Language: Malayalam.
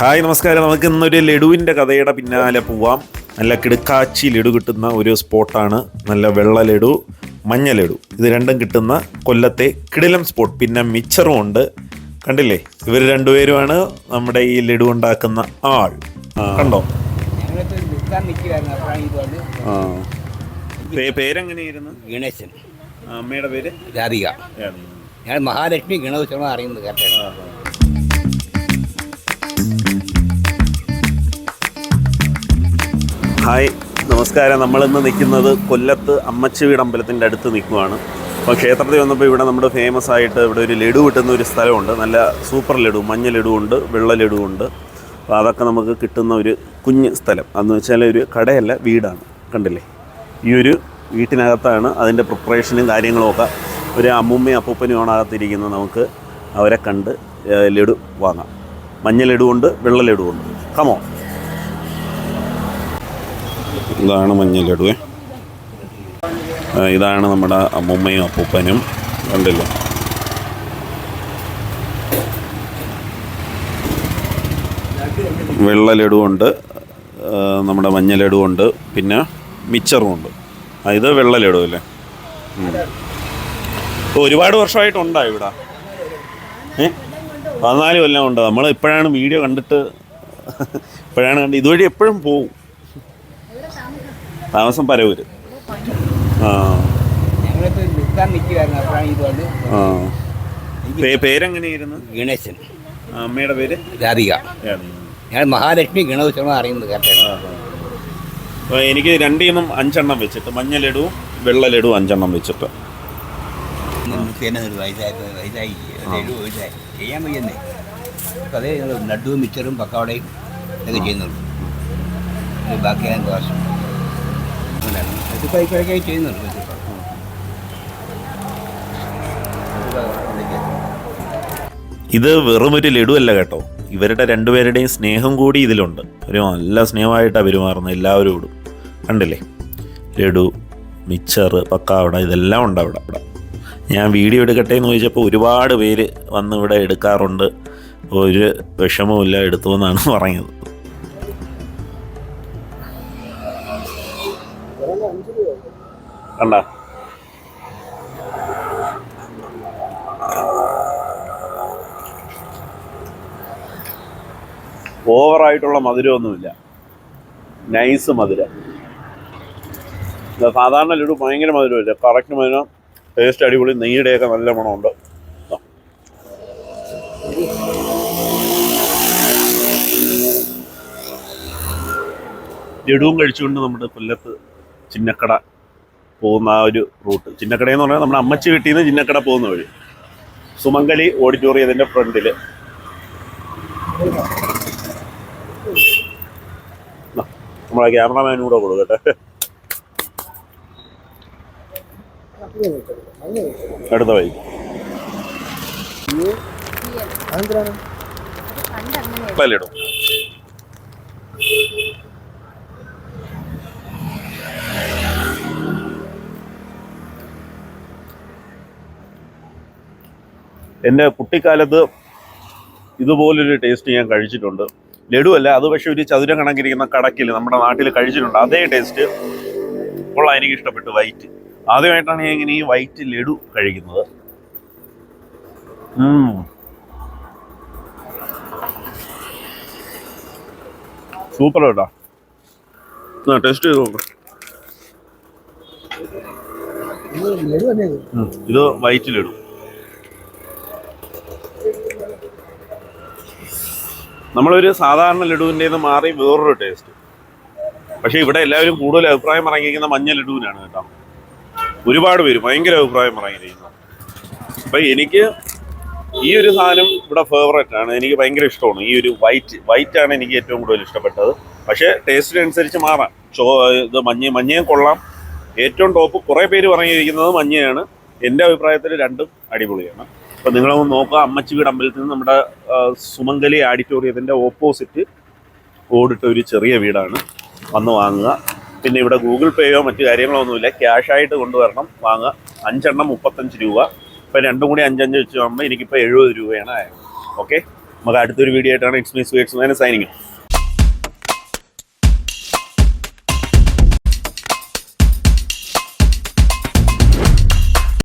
ഹായ് നമസ്കാരം. നമുക്ക് ഇന്നൊരു ലഡുവിന്റെ കഥയുടെ പിന്നാലെ പോവാം. നല്ല കിടുക്കാച്ചി ലഡു കിട്ടുന്ന ഒരു സ്പോട്ടാണ്. നല്ല വെള്ള ലഡു മഞ്ഞ ലഡു. ഇത് രണ്ടും കിട്ടുന്ന കൊല്ലത്തെ കിടിലം സ്പോട്ട്. പിന്നെ മിച്ചറും ഉണ്ട്. കണ്ടില്ലേ? ഇവർ രണ്ടുപേരുമാണ് നമ്മുടെ ഈ ലഡു ഉണ്ടാക്കുന്ന ആൾ. കണ്ടോ? പേരെങ്ങനെയായിരുന്നു? ഗണേശൻ. അമ്മയുടെ പേര്? രാധിക. ഞാൻ മഹാലക്ഷ്മി ഗണേശനാണ് അറിയുന്നത് കറക്റ്റാണ് ഹായ്. നമസ്കാരം. നമ്മളിന്ന് നിൽക്കുന്നത് കൊല്ലത്ത് അമ്മച്ചിവീട് അമ്പലത്തിന്റെ അടുത്ത് നിൽക്കുവാണ്. അപ്പോൾ ക്ഷേത്രത്തിൽ വന്നപ്പോൾ ഇവിടെ നമ്മുടെ ഫേമസ് ആയിട്ട് ഇവിടെ ഒരു ലഡു കിട്ടുന്ന ഒരു സ്ഥലമുണ്ട്. നല്ല സൂപ്പർ ലഡു മഞ്ഞ ലഡു ഉണ്ട് വെള്ള ലഡു ഉണ്ട്. അപ്പോൾ അതൊക്കെ നമുക്ക് കിട്ടുന്ന ഒരു കുഞ്ഞ് സ്ഥലം. അതെന്ന് വെച്ചാൽ ഒരു കടയല്ല വീടാണ്. കണ്ടില്ലേ? ഈ ഒരു വീട്ടിനകത്താണ് അതിന്റെ പ്രിപ്പറേഷനും കാര്യങ്ങളുമൊക്കെ ഒരു അമ്മൂമ്മയും അപ്പൂപ്പനും അകത്തിരിക്കുന്നത്. നമുക്ക് അവരെ കണ്ട് ലഡു വാങ്ങാം. മഞ്ഞ ലഡു ഉണ്ട് വെള്ള ലഡു ഉണ്ട്. കമോ ഇതാണ് മഞ്ഞ ലഡുവേ. ഇതാണ് നമ്മുടെ അമ്മൂമ്മയും അപ്പൂപ്പനും. കണ്ടില്ലേ? വെള്ള ലഡുവുണ്ട് നമ്മുടെ മഞ്ഞ ലഡുവുണ്ട് പിന്നെ മിച്ചറും ഉണ്ട് ആ, ഇത് വെള്ള ലഡു അല്ലേ. ഒരുപാട് വർഷമായിട്ടുണ്ടോ ഇവിടെ. ഏ? പതിനാല് കൊല്ലം ഉണ്ട് നമ്മൾ ഇപ്പോഴാണ് വീഡിയോ കണ്ടിട്ട് ഇപ്പോഴാണ് കണ്ട് ഇതുവഴി എപ്പോഴും പോവും. താമസം പരവൂര്. ആ. പേരെങ്ങനെയായിരുന്നു? ഗണേശൻ. അമ്മയുടെ പേര്? രാധിക. ഞാൻ മഹാലക്ഷ്മി ഗണേശനാണ് അറിയുന്നത് എനിക്ക് രണ്ടീന്നും അഞ്ചെണ്ണം വെച്ചിട്ട് മഞ്ഞ ലഡുവും വെള്ള ലഡുവും അഞ്ചെണ്ണം വെച്ചിട്ട്. ചെയ്യാൻ വയ്യന്നേ. അതേ ലഡുവും മിച്ചറും പക്കവടയും ഒക്കെ ചെയ്യുന്നുള്ളൂ. ബാക്കി ഞാൻ ദോശ ഇതിപ്പോൾ ഇടയ്ക്കിടയ്ക്ക് ചെയ്യുന്നുണ്ട്. ഇത് വെറുമൊരു ലഡുവല്ല കേട്ടോ. ഇവരുടെ രണ്ടുപേരുടെയും സ്നേഹം കൂടി ഇതിലുണ്ട്. ഒരു നല്ല സ്നേഹമായിട്ടാണ് പെരുമാറുന്നത് എല്ലാവരോടും. കണ്ടില്ലേ? ലഡു മിച്ചർ പക്കാവട ഇതെല്ലാം ഉണ്ട് അവിടെ. അവിടെ. ഞാൻ വീഡിയോ എടുക്കട്ടെ എന്ന് ചോദിച്ചപ്പോൾ ഒരുപാട് പേര് വന്ന് ഇവിടെ എടുക്കാറുണ്ട്. ഒരു വിഷമവുമില്ല എടുത്തു എന്നാണ് പറഞ്ഞത്. കണ്ട. ഓവറായിട്ടുള്ള മധുരമൊന്നുമില്ല. നൈസ് മധുരം. സാധാരണ ലഡു ഭയങ്കര മധുരമില്ല. കറക്റ്റ് മധുരം ടേസ്റ്റ് അടിപൊളി നെയ്യുടെയൊക്കെ നല്ല മണമുണ്ട്. ലഡുവും കഴിച്ചുകൊണ്ട് നമ്മുടെ കൊല്ലത്ത് ചിന്നക്കട പോകുന്ന ആ ഒരു റൂട്ട്. ചിന്നക്കട എന്ന് പറഞ്ഞാൽ നമ്മുടെ അമ്മച്ചി വീട്ടിൽ നിന്ന് ചിന്നക്കട പോകുന്ന വഴി. സുമംഗലി ഓഡിറ്റോറിയത്തിന്റെ ഫ്രണ്ടിൽ നമ്മളെ ക്യാമറമാനും കൂടെ കൊടുക്കട്ടെ അടുത്ത വഴി. ഇടും എന്റെ കുട്ടിക്കാലത്ത് ഇതുപോലൊരു ടേസ്റ്റ് ഞാൻ കഴിച്ചിട്ടുണ്ട്. ലഡു അല്ല അത് പക്ഷേ ഒരു ചതുരം കണക്കിരിക്കുന്ന കടക്കിൽ നമ്മുടെ നാട്ടിൽ കഴിച്ചിട്ടുണ്ട്. അതേ ടേസ്റ്റ് കൊള്ളാം എനിക്ക് ഇഷ്ടപ്പെട്ടു വൈറ്റ് ആദ്യമായിട്ടാണ് ഞാൻ ഇങ്ങനെ ഈ വൈറ്റ് ലഡു കഴിക്കുന്നത്. സൂപ്പർ കേട്ടോ. ടേസ്റ്റ് ചെയ്ത് നോക്കാം. ഇത് വൈറ്റ് ലഡു. നമ്മളൊരു സാധാരണ ലഡുവിന്റെ മാറി വേറൊരു ടേസ്റ്റ് പക്ഷേ ഇവിടെ എല്ലാവരും കൂടുതൽ അഭിപ്രായം പറഞ്ഞിരിക്കുന്ന മഞ്ഞ ലഡുവിനാണ് കേട്ടോ. ഒരുപാട് പേര് ഭയങ്കര അഭിപ്രായം പറഞ്ഞിരിക്കുന്നത് അപ്പം എനിക്ക് ഈ ഒരു സാധനം ഇവിടെ ഫേവറേറ്റ് ആണ്. എനിക്ക് ഭയങ്കര ഇഷ്ടമാണ്. ഈ ഒരു വൈറ്റ് വൈറ്റ് ആണ് എനിക്ക് ഏറ്റവും കൂടുതൽ ഇഷ്ടപ്പെട്ടത്. പക്ഷേ ടേസ്റ്റിനനുസരിച്ച് മാറാം. ചോ ഇത് മഞ്ഞ മഞ്ഞയും കൊള്ളാം. ഏറ്റവും ടോപ്പ് കുറേ പേര് പറഞ്ഞിരിക്കുന്നത് മഞ്ഞയാണ്. എന്റെ അഭിപ്രായത്തിൽ രണ്ടും അടിപൊളിയാണ്. അപ്പം നിങ്ങളൊന്ന് നോക്കുക. അമ്മച്ചി വീട് അമ്പലത്തിൽ നിന്ന് നമ്മുടെ സുമംഗലി ആഡിറ്റോറിയത്തിന്റെ ഓപ്പോസിറ്റ് ഓടിട്ട ഒരു ചെറിയ വീടാണ്. വന്ന് വാങ്ങുക. പിന്നെ ഇവിടെ ഗൂഗിൾ പേയോ മറ്റു കാര്യങ്ങളോ ഒന്നുമില്ല ക്യാഷായിട്ട് കൊണ്ടുവരണം. വാങ്ങുക. അഞ്ചെണ്ണം മുപ്പത്തഞ്ച് രൂപ. ഇപ്പം രണ്ടും കൂടി അഞ്ചഞ്ച് വെച്ച് വാങ്ങുമ്പോൾ എനിക്കിപ്പോൾ എഴുപത് രൂപയാണ് ആയത്. ഓക്കെ നമുക്ക് അടുത്തൊരു വീഡിയോ ആയിട്ടാണ് ഇറ്റ്സ് മീ സൈനിങ്